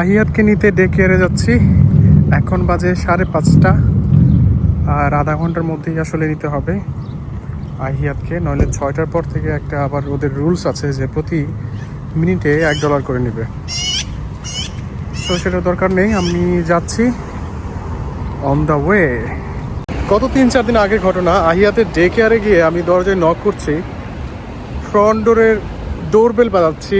আহিয়াতকে নিতে ডেকে এরে যাচ্ছি। এখন বাজে সাড়ে পাঁচটা আর আধা ঘণ্টার মধ্যেই আসলে নিতে হবে আহিয়াতকে। নইলে ছয়টার পর থেকে একটা আবার ওদের রুলস আছে যে প্রতি মিনিটে এক ডলার করে নেবে। তো সেটা দরকার নেই, আমি যাচ্ছি অন দ্য ওয়ে গত তিন চার দিন আগের ঘটনা আহিয়াতে ডে কেয়ারে গিয়ে আমি দরজায় নক করছি। ফ্রন্ট ডোরের ডোর বেল বাজাচ্ছি।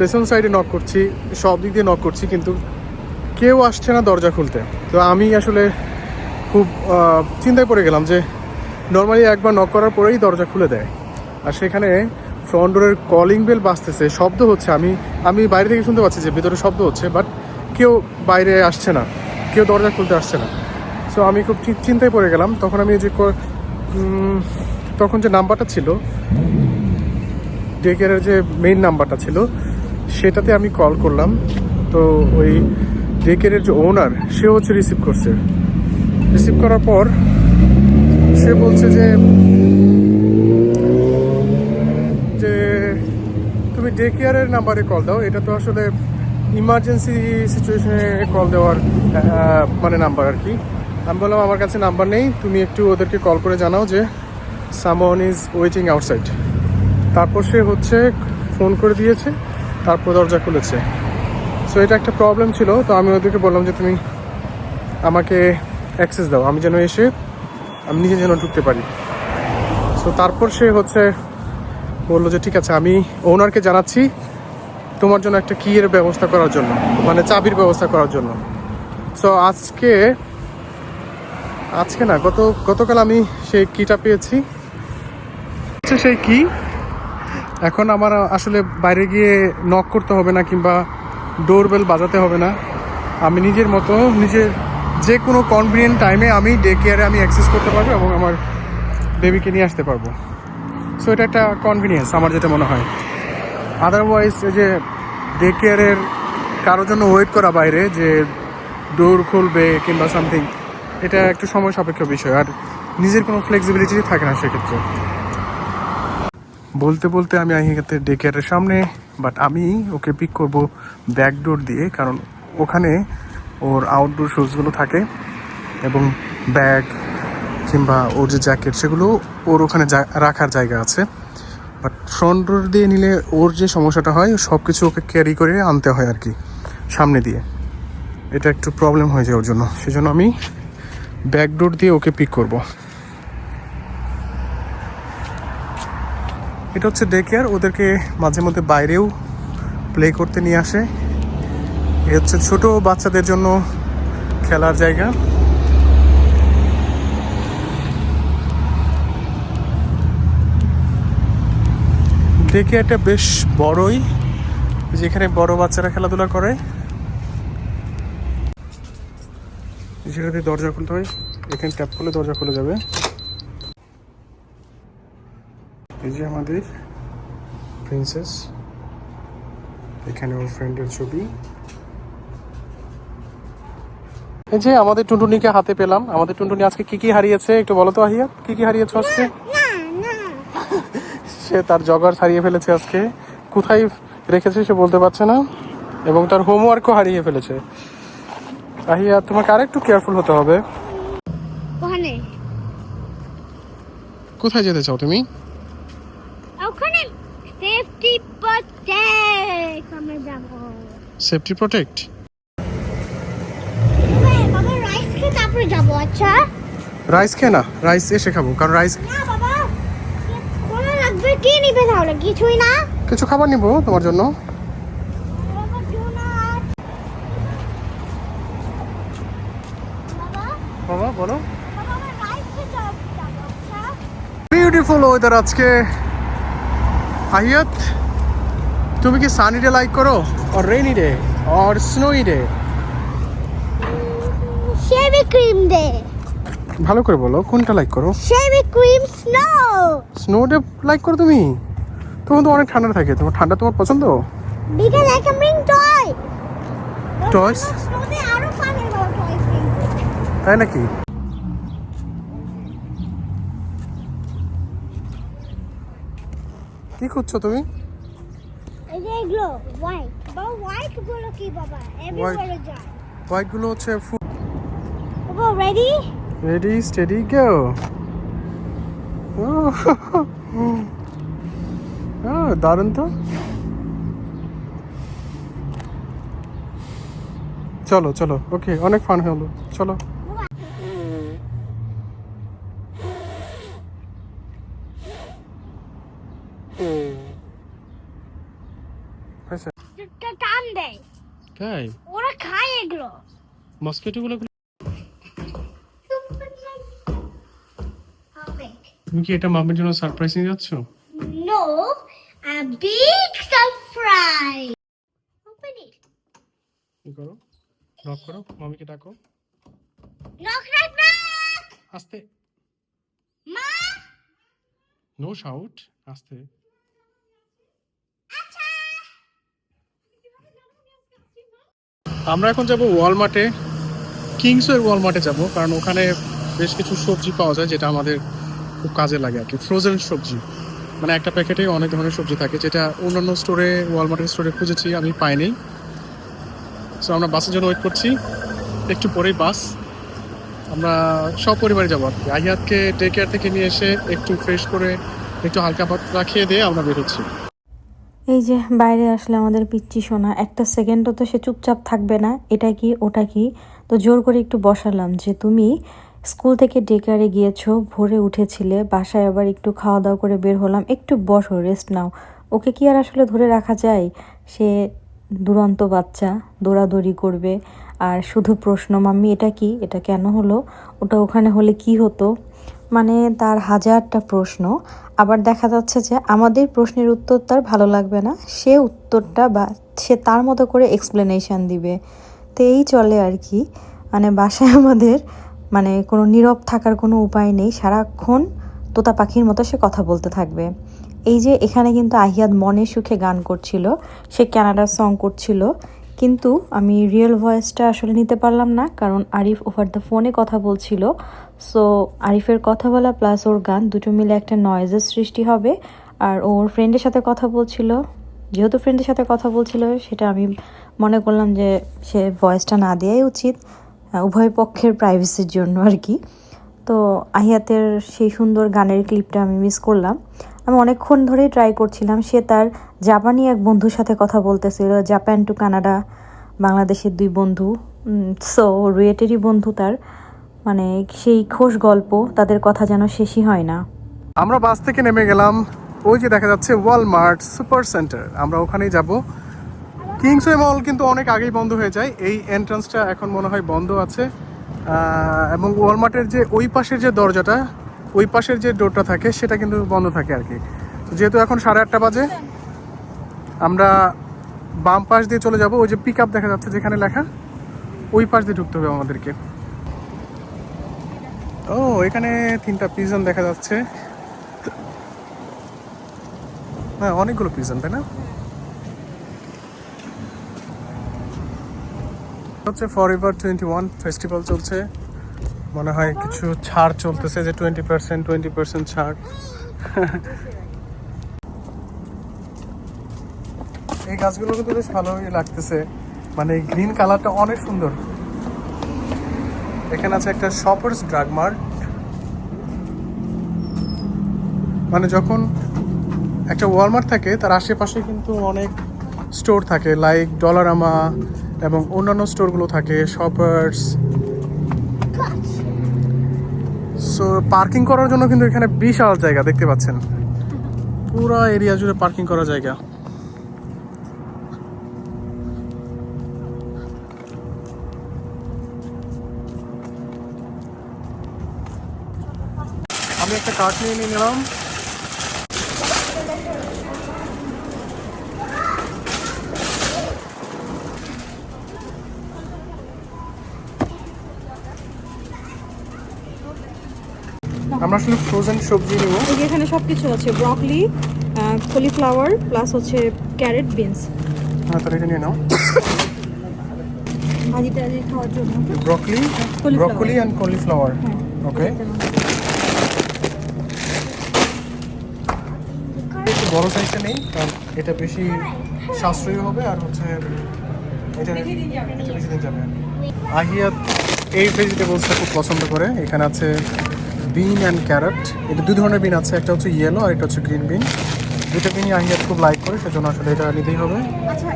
পেছন সাইডে নক করছি, সব দিক দিয়ে নক করছি, কিন্তু কেউ আসছে না দরজা খুলতে। তো আমি আসলে খুব চিন্তায় পড়ে গেলাম যে নর্মালি একবার নক করার পরেই দরজা খুলে দেয়। আর সেখানে ফ্রন্ট ডোরের কলিং বেল বাজতেছে, শব্দ হচ্ছে। আমি আমি বাইরে থেকে শুনতে পাচ্ছি যে ভিতরে শব্দ হচ্ছে বাট কেউ বাইরে আসছে না, কেউ দরজা খুলতে আসছে না। সো আমি খুব চিন্তায় পড়ে গেলাম, তখন আমি যে তখন যে নাম্বারটা ছিল ডে কেয়ারের যে মেইন নাম্বারটা ছিল সেটাতে আমি কল করলাম। তো ওই ডে কেয়ারের যে ওনার সে হচ্ছে রিসিভ করছে। রিসিভ করার পর সে বলছে যে যে তুমি ডে কেয়ারের নাম্বারে কল দাও। এটা তো আসলে ইমার্জেন্সি সিচুয়েশনে কল দেওয়ার মানে নাম্বার আর কি। আমি বললাম, আমার কাছে নাম্বার নেই। তুমি একটু ওদেরকে কল করে জানাও যে সামন ইজ ওয়েটিং আউটসাইড তারপর সে হচ্ছে ফোন করে দিয়েছে। তারপর দরজা খুলেছে। সো এটা একটা প্রবলেম ছিল, তো আমি ওদেরকে বললাম যে, তুমি আমাকে অ্যাক্সেস দাও, আমি যেন এসে, আমি নিজে যেন ঢুকতে পারি। সো তারপর সে হচ্ছে বলল যে, ঠিক আছে, আমি ওনারকে জানাচ্ছি তোমার জন্য একটা কিয়ের ব্যবস্থা করার জন্য মানে চাবির ব্যবস্থা করার জন্য। সো আজকে আজকে না, গত, গতকাল আমি সেই কিটা পেয়েছি। সেই কি এখন আমার আসলে বাইরে গিয়ে নক করতে হবে না কিংবা ডোরবেল বাজাতে হবে না। আমি নিজের মতো, নিজের যে কোনো কনভিনিয়েন্ট টাইমে আমি ডে কেয়ারে আমি অ্যাক্সেস করতে পারব এবং আমার বেবিকে নিয়ে আসতে পারব। সো এটা একটা কনভিনিয়েন্স আমার যেটা মনে হয়। আদারওয়াইজ এই যে ডে কেয়ারের কারোর জন্য ওয়েট করা বাইরে, যে ডোর খুলবে কিংবা সামথিং এটা একটু সময় সাপেক্ষ বিষয়। আর নিজের কোনো ফ্লেক্সিবিলিটি থাকে না সেক্ষেত্রে। বলতে বলতে আমি আহিগাতে ডে কেয়ারের সামনে বাট আমি ওকে পিক করব ব্যাকডোর দিয়ে, কারণ ওখানে ওর আউটডোর শুজগুলো থাকে এবং ব্যাগ কিংবা ওর যে জ্যাকেট সেগুলো ওর ওখানে রাখার জায়গা আছে। বাট ফ্রন্ট ডোর দিয়ে নিলে ওর যে সমস্যাটা হয় সব কিছু ওকে ক্যারি করে আনতে হয় আর কি, সামনে দিয়ে। এটা একটু প্রবলেম হয়ে যায় ওর জন্য, সেজন্য আমি ব্যাকডোর দিয়ে ওকে পিক করব। এটা হচ্ছে ডে কেয়ার ওদেরকে মাঝে মধ্যে বাইরেও প্লে করতে নিয়ে আসে। এ হচ্ছে ছোট বাচ্চাদের জন্য খেলার জায়গা। ডে কেয়ারটা বেশ বড়ই যেখানে বড় বাচ্চারা খেলাধুলা করে। যেটাতে দরজা খুলতে হয়, এখানে ট্যাপ করলে দরজা খুলে যাবে। এই যে আমাদের প্রিন্সেস এখানে ওর ফ্রেন্ডের ছবি। এই যে আমাদের টুনটুনিকে হাতে পেলাম। আমাদের টুনটুনি আজকে কি কি হারিয়েছে একটু বলো তো আহিয়া। কি কি হারিয়েছো আজকে? সে তার জগার হারিয়ে ফেলেছে আজকে। কোথায় রেখেছে সে বলতে পারছে না। এবং তার হোমওয়ার্কও হারিয়ে ফেলেছে। আহিয়া তোমাকে আরেকটু কেয়ারফুল হতে হবে। কোথায় যেতে চাও তুমি? ওখানে সেফটি প্রটেক্ট আমরা যাব। সেফটি প্রোটেক্ট বাবা রাইস খেয়ে তারপরে যাব আচ্ছা? রাইস খেয়ে না রাইস এসে খাব কারণ রাইস না বাবা লাগবে কি নিবে তাহলে? কিছুই না? কিছু খাবার নিবো তোমার জন্য। বাবা বলো। আচ্ছা? বিউটিফুল ওয়েদার আজকে। আহিয়াত তুমি কি সানি ডে লাইক করো? Or rainy day or snowy day শেভি ক্রিম দে ভালো করে বলো কোনটা লাইক করো? শেভি cream snow snow day like করো তুমি? তখন তো অনেক ঠান্ডা থাকে তোমার ঠান্ডা তোমার পছন্দ? Because I can bring toy toys তাই নাকি? কি খুঁজছো তুমি? হোয়াইটগুলো হোয়াইটগুলো হচ্ছে রেডি রেডি স্টেডি গো দারুণ তো। চলো চলো ওকে অনেক ফান হলো। চলো হয়েছে টান দেয় তাই? ওরা খায় এগুলো। মস্কিটোগুলো হবে তুমি কি এটা মামির জন্য সারপ্রাইজ নিয়ে যাচ্ছ? No, a big surprise. Open it. কি করো? নক করো। মামিকে ডাকো। Knock, knock, knock. আস্তে। Ma. নো শাউট আস্তে। আমরা এখন যাব ওয়ালমার্টে কিংসের ওয়ালমার্টে যাব, কারণ ওখানে বেশ কিছু সবজি পাওয়া যায় যেটা আমাদের খুব কাজে লাগে আর কি। ফ্রোজেন সবজি। মানে একটা প্যাকেটে অনেক ধরনের সবজি থাকে, যেটা অন্যান্য স্টোরে ওয়ালমার্টের স্টোরে খুঁজেছি, আমি পাইনি। সো আমরা বাসের জন্য ওয়েট করছি। একটু পরেই বাস। আমরা সব পরিবারে যাব আর কি। আহিয়াতকে ডে কেয়ার থেকে নিয়ে এসে একটু ফ্রেশ করে একটু হালকা পাতলা খেয়ে দিয়ে আমরা বেরোচ্ছি এই যে বাইরে আসলে আমাদের পিচ্ছি শোনা একটা সেকেন্ডও তো সে চুপচাপ থাকবে না, এটা কি, ওটা কি? তো জোর করে একটু বসালাম যে তুমি স্কুল থেকে ডেকারে গিয়েছো, ভোরে উঠেছিলে, বাসায় আবার একটু খাওয়া দাওয়া করে বের হলাম, একটু বসো রেস্ট নাও। ওকে কি আর আসলে ধরে রাখা যায়? সে দুরন্ত বাচ্চা, দৌড়াদৌড়ি করবে। আর শুধু প্রশ্ন, মাম্মি, এটা কি? এটা কেন হলো? ওটা ওখানে হলে কি হতো? মানে তার হাজারটা প্রশ্ন। আবার দেখা যাচ্ছে যে আমাদের প্রশ্নের উত্তর তার ভালো লাগবে না। সে উত্তরটা বা সে তার মতো করে এক্সপ্লেনেশন দিবে। তো এই চলে আর কি। মানে বাসায় আমাদের মানে কোনো নীরব থাকার কোনো উপায় নেই। সারাক্ষণ তোতা পাখির মতো সে কথা বলতে থাকবে। এই যে এখানে কিন্তু আহিয়াদ মনে সুখে গান করছিল। সে ক্যানাডার সং করছিল। কিন্তু আমি রিয়েল ভয়েসটা আসলে নিতে পারলাম না, কারণ আরিফ ওভার দ্য ফোনে কথা বলছিল। সো আরিফের কথা বলা প্লাস ওর গান দুটো মিলে একটা নয়েজের সৃষ্টি হবে। আর ওর ফ্রেন্ডের সাথে কথা বলছিল। যেহেতু ফ্রেন্ডের সাথে কথা বলছিল, সেটা আমি মনে করলাম যে সে ভয়েসটা না দেওয়াই উচিত উভয় পক্ষের প্রাইভেসির জন্য আর কি। তো আহিয়াতের সেই সুন্দর গানের ক্লিপটা আমি মিস করলাম। আমি অনেকক্ষণ ধরেই ট্রাই করছিলাম। সে তার জাপানি এক বন্ধুর সাথে কথা বলতেছিল জাপান টু কানাডা বাংলাদেশের দুই বন্ধু। সো রুয়েটেরই বন্ধু তার মানে সেই খোশ গল্প, তাদের কথা যেন শেষই হয় না। আমরা বাস থেকে নেমে গেলাম, ওই যে দেখা যাচ্ছে ওয়ালমার্ট সুপার সেন্টার আমরা ওখানেই যাব। কিংসওয়ে মল কিন্তু অনেক আগেই বন্ধ হয়ে যায়। এই এন্ট্রান্সটা এখন মনে হয় বন্ধ আছে। এবং ওয়ালমার্টের যে ওই পাশের যে দরজাটা ওই পাশের যে ডোরটা থাকে, সেটা কিন্তু বন্ধ থাকে আর কি। যেহেতু এখন সাড়ে আটটা বাজে, আমরা বাম পাশ দিয়ে চলে যাব। ওই যে পিক দেখা যাচ্ছে যেখানে লেখা, ওই পাশ দিয়ে ঢুকতে হবে আমাদেরকে। ও, এখানে তিনটা পিজন দেখা যাচ্ছে। হ্যাঁ অনেকগুলো পিজন তাই না? হচ্ছে for ever twenty one festival চলছে। মনে হয় কিছু ছাড় চলতেছে যে টোয়েন্টি পার্সেন্ট টোয়েন্টি পার্সেন্ট ছাড়। এই গাছগুলো কিন্তু বেশ ভালোই লাগতেছে। মানে গ্রিন কালারটা অনেক সুন্দর। এখানে আছে একটা শপার্স ড্রাগ মার্ট মানে যখন একটা ওয়ালমার্ট থাকে, তার আশেপাশে কিন্তু অনেক স্টোর থাকে। লাইক ডলারামা এবং অন্যান্য স্টোরগুলো থাকে শপার্স সো পার্কিং করার জন্য কিন্তু এখানে বিশাল জায়গা, দেখতে পাচ্ছেন। পুরো এরিয়া জুড়ে পার্কিং করার জায়গা। আমি একটা কার্ড নিয়ে নিয়ে নিলাম। আমরা আসলে ফ্রোজেন সবজি নিব। এই যে এখানে সব কিছু আছে ব্রকলি কলিফ্লাওয়ার প্লাস হচ্ছে ক্যারেট বিনস হ্যাঁ তাহলে এটা নিয়ে নাও। ভাজি টাজি খাওয়ার জন্য। Broccoli broccoli and cauliflower okay একটু বড় সাইজটা নেই কারণ এটা বেশি সাশ্রয়ী হবে আর হচ্ছে এটা এটা বেশি দিন যাবে। আহিয়াত এই ভেজিটেবলসটা খুব পছন্দ করে। এখানে আছে বিন অ্যান্ড ক্যারট। এটা দুই ধরনের বিন আছে একটা হচ্ছে ইয়েলো আর একটা হচ্ছে গ্রিন বিন দুটো বিনই আহিয়াত খুব লাইক করে সেজন্য আসলে এটা নিতেই হবে। আচ্ছা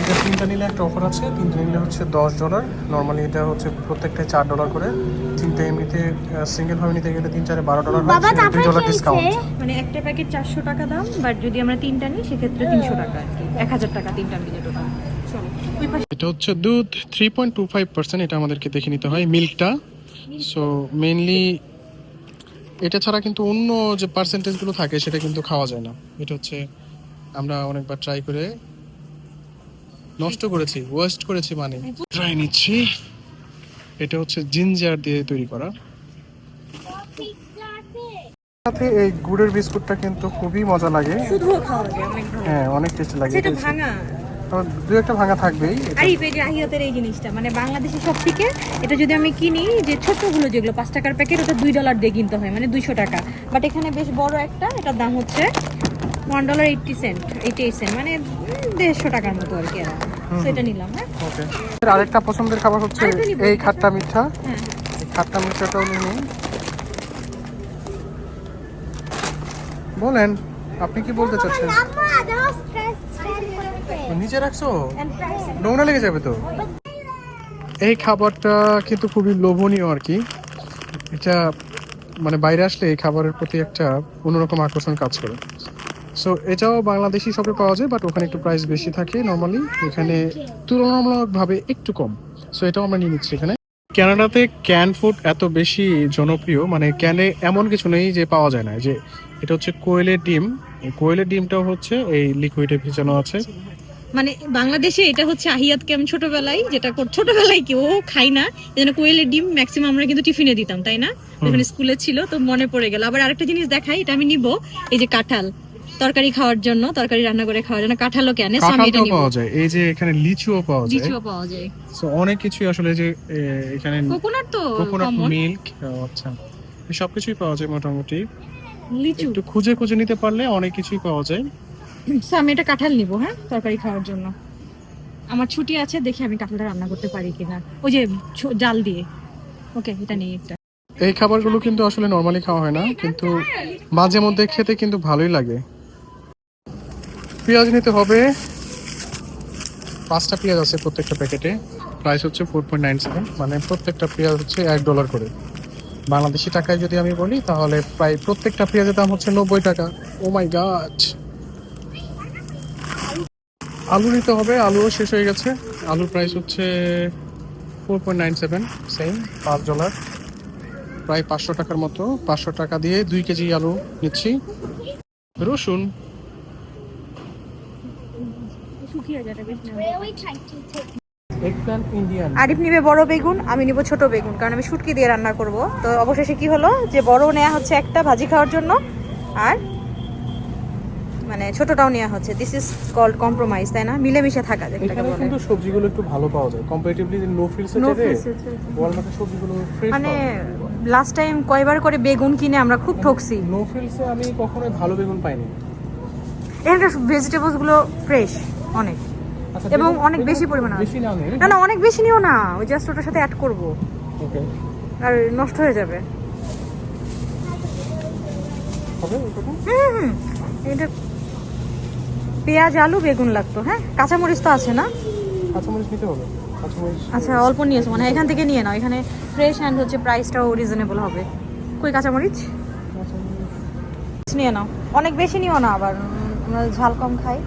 এটা তিনটা নিলে একটা অফার আছে তিনটা নিলে হচ্ছে দশ ডলার নর্মালি এটা হচ্ছে প্রত্যেকটাই চার ডলার করে। তিনটে এমনিতে সিঙ্গেল ভাবে নিতে গেলে তিন চারে বারো ডলার হয় ডলার ডিসকাউন্ট মানে একটা প্যাকেট চারশো টাকা দাম বাট যদি আমরা তিনটা নিই সেক্ষেত্রে তিনশো টাকা আর কি। এক হাজার টাকা তিনটা মিলে টোটাল এটা হচ্ছে দুধ three point two five percent এটা আমাদেরকে দেখে নিতে হয় মিল্কটা সো মেনলি এটা ছাড়া কিন্তু অন্য যে পার্সেন্টেজগুলো থাকে সেটা কিন্তু খাওয়া যায় না। এটা হচ্ছে আমরা অনেকবার ট্রাই করে নষ্ট করেছি ওয়েস্ট করেছি মানে। ট্রাই নিচ্ছি। এটা হচ্ছে জিঞ্জার দিয়ে তৈরি করা। সাথে এই গুড়ের বিস্কুটটা কিন্তু খুবই মজা লাগে। হ্যাঁ অনেক টেস্টি লাগে। সেটা এটা ভাঙা আবার দু একটা ভাঙা থাকবেই। আর এই পেজে আহিয়াতের এই জিনিসটা মানে বাংলাদেশের সব থেকে এটা যদি আমি কিনি যে ছোটগুলো যেগুলো পাঁচ টাকার প্যাকেট ওটা দুই ডলার দিয়ে কিনতে হয় মানে দুইশো টাকা। বাট এখানে বেশ বড় একটা এটার দাম হচ্ছে one dollar eighty cent eighty eight cent মানে দেড়শো টাকার মতো আর কি। So নিলাম হ্যাঁ। ওকে আরেকটা পছন্দের খাবার হচ্ছে এই খাট্টা মিঠা। হ্যাঁ। খাট্টা মিঠাটাও নিয়ে বলেন আপনি কি বলতে চাচ্ছেন? নিচে রাখছো? নোংরা লেগে যাবে তো? এই খাবারটা কিন্তু খুবই লোভনীয় আর কি। এটা মানে বাইরে আসলে এই খাবারের প্রতি একটা অন্যরকম আকর্ষণ কাজ করে। সো এটাও বাংলাদেশি শপে পাওয়া যায় বাট ওখানে একটু প্রাইস বেশি থাকে নর্মালি এখানে তুলনামূলকভাবে একটু কম। সো এটাও আমরা নিয়ে নিচ্ছি এখানে। কানাডাতে ক্যান ফুড এত বেশি জনপ্রিয় মানে ক্যানে এমন কিছু নেই যে পাওয়া যায় না। যে এটা হচ্ছে কোয়েলের ডিম। কোয়েলের ডিমটাও হচ্ছে এই লিকুইডে ভেজানো আছে। মানে বাংলাদেশে এটা হচ্ছে আহিয়াতকে আমি ছোটবেলায় যেটা ছোটবেলায় কেউ খাই না যেন কোয়েলের ডিম ম্যাক্সিমাম আমরা কিন্তু টিফিনে দিতাম তাই না? যখন স্কুলে ছিল তো মনে পড়ে গেল। আবার আরেকটা জিনিস দেখাই এটা আমি নিব এই যে কাঁঠাল তরকারি খাওয়ার জন্য তরকারি রান্না করে খাওয়ার জন্য কাঁঠালও কেন আমি এটা কাঁঠালটাও নিব। পাওয়া যায় এই যে এখানে লিচুও পাওয়া যায়। লিচুও পাওয়া যায়। সো অনেক কিছু আসলে যে এখানে কোকোনাট তো কোকোনাট মিল্ক আচ্ছা। সবকিছুই পাওয়া যায় মোটামুটি। লিচু। একটু খুঁজে খুঁজে নিতে পারলে অনেক কিছুই পাওয়া যায়। So, আমি এটা কাঁঠাল নিব হ্যাঁ তরকারি খাওয়ার জন্য। আমার ছুটি আছে দেখি আমি কাঁঠালটা রান্না করতে পারি কিনা। ওই যে জাল দিয়ে। ওকে এটা নিয়ে একটা। এই খাবারগুলো কিন্তু আসলে নর্মালি খাওয়া হয় না কিন্তু মাঝে মধ্যে খেতে কিন্তু ভালোই লাগে। পেঁয়াজ নিতে হবে। পাঁচটা পেঁয়াজ আছে প্রত্যেকটা প্যাকেটে। প্রাইস হচ্ছে ফোর পয়েন্ট নাইন সেভেন মানে প্রত্যেকটা পেঁয়াজ হচ্ছে এক ডলার করে। বাংলাদেশি টাকায় যদি আমি বলি তাহলে প্রায় প্রত্যেকটা পেঁয়াজের দাম হচ্ছে নব্বই টাকা। ও মাই গাছ আলু নিতে হবে, আলুও শেষ হয়ে গেছে। আলুর প্রাইস হচ্ছে four point nine seven same পাঁচ ডলার প্রায় পাঁচশো টাকার মতো, পাঁচশো টাকা দিয়ে দুই কেজি আলু নিচ্ছি। রসুন। আরিফ নিবে বড় বেগুন, আমি নিব ছোট বেগুন, কারণ আমি শুটকি দিয়ে রান্না করব। তো অবশেষে কি হলো? যে বড় নেওয়া হচ্ছে একটা ভাজি খাওয়ার জন্য, আর মানে ছোটটাও নেওয়া হচ্ছে। দিস ইজ কল্ড কম্প্রোমাইজ তাই না? মিলেমিশে থাকা যেটাকে এখানে বলে। কিন্তু সবজিগুলো একটু ভালো পাওয়া যায়। কম্পারেটিভলি নো ফিলস এর ওয়ালমার্টের সবজিগুলো ফ্রেশ মানে লাস্ট টাইম কয়বার করে বেগুন কিনে আমরা খুব ঠকছি। নো ফিলসে আমি কখনো ভালো বেগুন পাইনি। এখানকার ভেজিটেবলসগুলো ফ্রেশ অনেক। আচ্ছা, এবং অনেক বেশি পরিমাণে আছে। বেশি না না না অনেক বেশি নিও না। ওই জাস্ট ওটার সাথে অ্যাড করব। ওকে আর নষ্ট হয়ে যাবে। হুম। এটা পেঁয়াজ আলু বেগুন লাগতো হ্যাঁ? কাঁচামরিচ তো আছে না? কাঁচামরিচ নিতে হবে। আচ্ছা অল্প নিয়েছো মানে এখান থেকে নিয়ে নাও। এখানে ফ্রেশ অ্যান্ড হচ্ছে প্রাইসটাও রিজনেবল হবে। কই কাঁচামরিচ? নিয়ে নাও। অনেক বেশি নিও না আবার আমরা ঝাল কম খাই।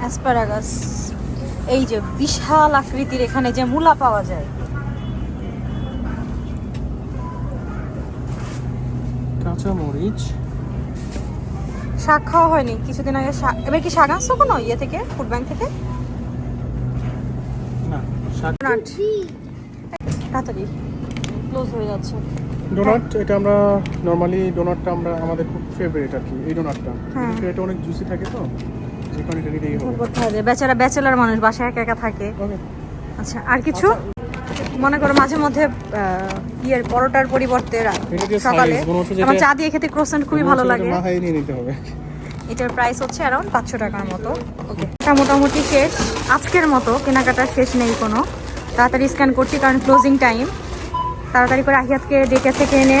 অ্যাসপারাগাস এই যে বিশাল আকৃতির এখানে যে মূলা পাওয়া যায়। কাঁচামরিচ শাক খাওয়া হয়নি? কিছুদিন আগে শাক এবার কি শাক আসছো কোনো ইয়ে থেকে ফুড ব্যাংক থেকে? না শাক নাট তাড়াতাড়ি। ক্লোজ হয়ে যাচ্ছে। ডোনাট এটা আমরা নর্মালি ডোনাটটা আমরা আমাদের খুব ফেভারিট আর কি এই ডোনাটটা হ্যাঁ। এটা অনেক জুসি থাকে তো যে কারণে এটা নিতেই হবে। বেচারা ব্যাচেলার মানুষ বাসায় একা একা থাকে। আচ্ছা আর কিছু? মনে করো মাঝে মধ্যে ইয়ের পরোটার পরিবর্তে সকালে। আমার চা দিয়ে খেতে ক্রোসেন্ট খুবই ভালো লাগে। নিয়ে নিতে হবে। এটার প্রাইস হচ্ছে অ্যারাউন্ড পাঁচশো টাকার মতো। ওকে এটা মোটামুটি শেষ। আজকের মতো কেনাকাটা শেষ নেই কোনো। তাড়াতাড়ি স্ক্যান করছি কারণ ক্লোজিং টাইম তাড়াতাড়ি করে আহিয়াতকে ডেকে থেকে এনে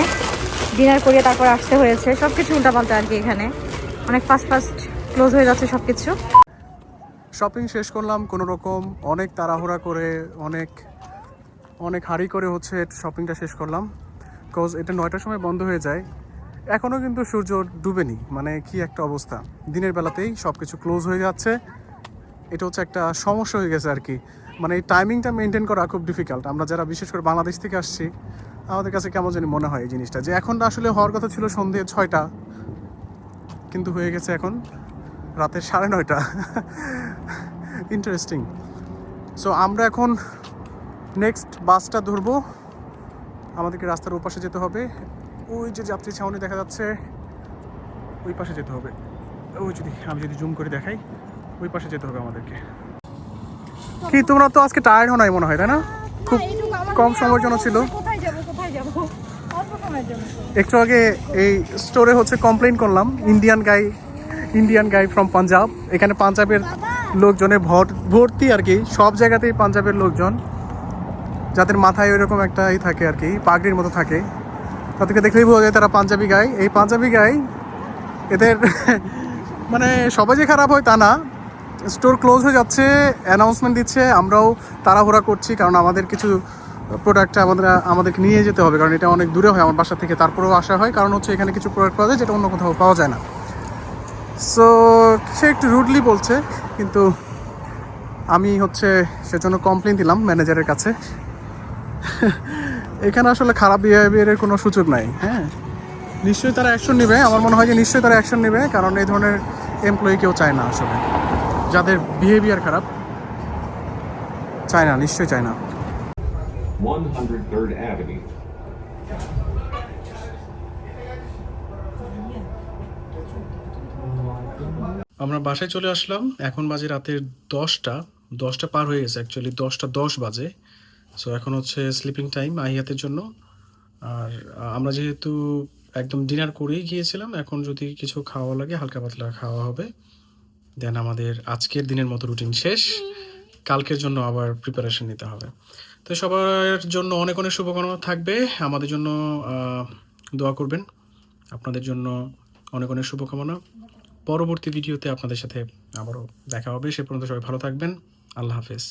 ডিনার করিয়ে তারপর আসতে হয়েছে। সব কিছু উল্টাপাল্টা আর কি এখানে। অনেক ফাস্ট ফাস্ট ক্লোজ হয়ে যাচ্ছে সব কিছু শপিং শেষ করলাম। কোনো রকম অনেক তাড়াহুড়া করে অনেক অনেক হাড়ি করে হচ্ছে শপিংটা শেষ করলাম। বিকজ এটা নয়টার সময় বন্ধ হয়ে যায়। এখনও কিন্তু সূর্য ডুবেনি মানে কি একটা অবস্থা। দিনের বেলাতেই সব কিছু ক্লোজ হয়ে যাচ্ছে। এটা হচ্ছে একটা সমস্যা হয়ে গেছে আর কি। মানে এই টাইমিংটা মেনটেন করা খুব ডিফিকাল্ট আমরা যারা বিশেষ করে বাংলাদেশ থেকে আসছি, আমাদের কাছে কেমন জানি মনে হয় এই জিনিসটা। যে এখন আসলে হওয়ার কথা ছিল সন্ধে ছয়টা, কিন্তু হয়ে গেছে এখন রাতের সাড়ে নয়টা। ইন্টারেস্টিং সো আমরা এখন নেক্সট বাসটা ধরবো। আমাদেরকে রাস্তার ওপাশে যেতে হবে। ওই যে যাত্রী ছাউনি দেখা যাচ্ছে ওই পাশে যেতে হবে। ওই যদি আমি যদি জুম করে দেখাই ওই পাশে যেতে হবে আমাদেরকে। কি তোমরা তো আজকে টায়ার্ড হো নাই মনে হয় তাই না? খুব কম সময়ের জন্য ছিল। একটু আগে এই স্টোরে হচ্ছে কমপ্লেন করলাম। Indian guy Indian guy from Punjab এখানে পাঞ্জাবের লোকজনের ভর ভর্তি আর কি। সব জায়গাতেই পাঞ্জাবের লোকজন। যাদের মাথায় ওইরকম একটা ই থাকে আর কি, পাগড়ির মতো থাকে, তাদেরকে দেখলেই বোঝা যায় তারা পাঞ্জাবি গায়। এই পাঞ্জাবি গাই এদের মানে সবাই যে খারাপ হয় তা না। স্টোর ক্লোজ হয়ে যাচ্ছে, অ্যানাউন্সমেন্ট দিচ্ছে, আমরাও তাড়াহুড়া করছি, কারণ আমাদের কিছু প্রোডাক্ট আমাদের, আমাদেরকে নিয়ে যেতে হবে, কারণ এটা অনেক দূরে হয়, আমার বাসা থেকে তারপরেও আসা হয়, কারণ হচ্ছে এখানে কিছু প্রোডাক্ট পাওয়া যায়, যেটা অন্য কোথাও পাওয়া যায় না। সো সে একটু রুডলি বলছে, কিন্তু আমি হচ্ছে সেজন্য কমপ্লেন দিলাম ম্যানেজারের কাছে। এখানে আসলে খারাপ বিহেভিয়ারের কোনো সুযোগ নাই হ্যাঁ? নিশ্চয়ই তারা অ্যাকশন নেবে। আমার মনে হয় যে নিশ্চয়ই তারা অ্যাকশন নেবে কারণ এই ধরনের এমপ্লয়ি কেউ চায় না আসলে। যাদের বিহেভিয়ার খারাপ চায় না নিশ্চয়ই চায় না। 103rd Avenue. আমরা বাসায় চলে আসলাম। এখন বাজে রাতের দশটা। দশটা পার হয়ে গেছে অ্যাকচুয়ালি দশটা দশ বাজে। সো এখন হচ্ছে স্লিপিং টাইম আহিয়াতের জন্য। আর আমরা যেহেতু একদম ডিনার করেই গিয়েছিলাম, এখন যদি কিছু খাওয়া লাগে, হালকা পাতলা খাওয়া হবে। দেন আমাদের আজকের দিনের মতো রুটিন শেষ। কালকের জন্য আবার প্রিপারেশন নিতে হবে। তো সবার জন্য অনেক অনেক শুভকামনা থাকবে। আমাদের জন্য দোয়া করবেন। আপনাদের জন্য অনেক অনেক শুভকামনা। পরবর্তী ভিডিওতে আপনাদের সাথে আবারও দেখা হবে। সে পর্যন্ত সবাই ভালো থাকবেন। আল্লাহ হাফেজ।